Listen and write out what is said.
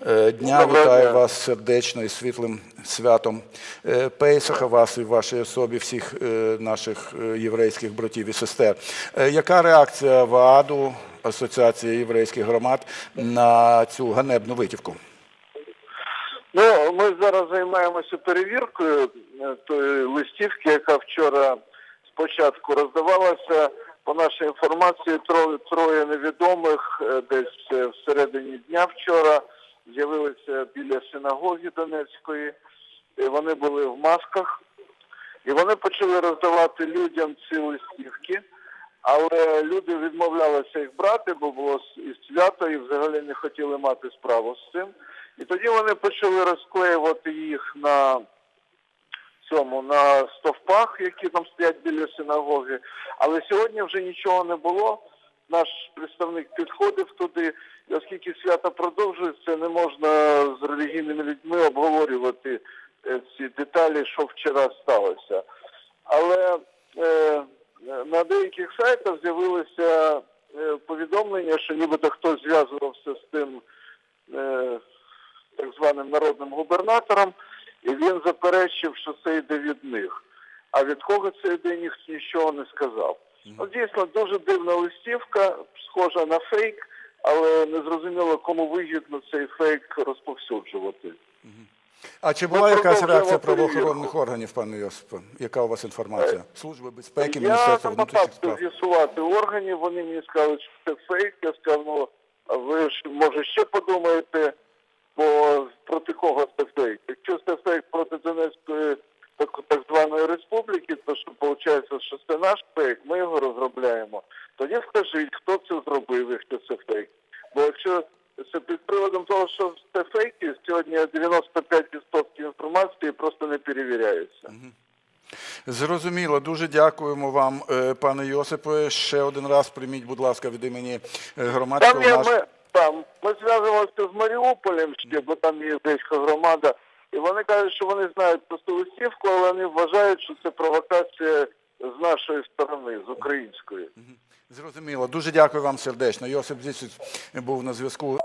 дня. Вітаю вас сердечно і світлим святом е, Пейсаха, вас і в вашій особі, всіх е, наших е, єврейських братів і сестер. Е, Яка реакція ВААДу, Асоціації єврейських громад, на цю ганебну витівку? Ну, ми зараз займаємося перевіркою е, тої листівки, яка вчора спочатку роздавалася. По нашій інформації, троє, троє невідомих е, десь е, всередині дня вчора з'явилися біля синагоги Донецької. І вони були в масках, і вони почали роздавати людям ці листівки. Але люди відмовлялися їх брати, бо було і свято, і взагалі не хотіли мати справу з цим. І тоді вони почали розклеювати їх на цьому на стовпах, які там стоять біля синагоги. Але сьогодні вже нічого не було. Наш представник підходив туди, оскільки свято продовжується, не можна з релігійними людьми обговорювати е, ці деталі, що вчора сталося. Але е, на деяких сайтах з'явилося е, повідомлення, що нібито хтось зв'язувався з тим е, так званим народним губернатором, і він заперечив, що це йде від них. А від кого це йде, ніхто нічого не сказав. Ну, дійсно, дуже дивна листівка, схожа на фейк, але не зрозуміло, кому вигідно цей фейк розповсюджувати. А чи Ми була якась реакція правоохоронних органів, пане Йосипе? Яка у вас інформація? Служби безпеки, Я Міністерство внутрішніх намагався справ? з'ясувати органів, вони мені сказали, що це фейк. Я сказав, ну, а ви ж може ще подумаєте, бо проти кого це фейк? Якщо це фейк проти Донецької так, так званої республіки, то що виходить, що це наш фейк, ми його розробляємо. Тоді скажіть, хто це зробив і хто це фейк. Бо якщо це під приводом того, що це фейки, сьогодні 95% інформації просто не перевіряється. Зрозуміло, дуже дякуємо вам, е, пане Йосипе. Ще один раз прийміть, будь ласка, від імені е, Там є наш... ми, там, ми зв'язувалися з Маріуполем ще, бо там є деяка громада, і вони кажуть, що вони знають про цю листівку, але вони вважають, що це провокація з нашої сторони, з української. Зрозуміло. Дуже дякую вам сердечно. Йосип Зісіць був на зв'язку.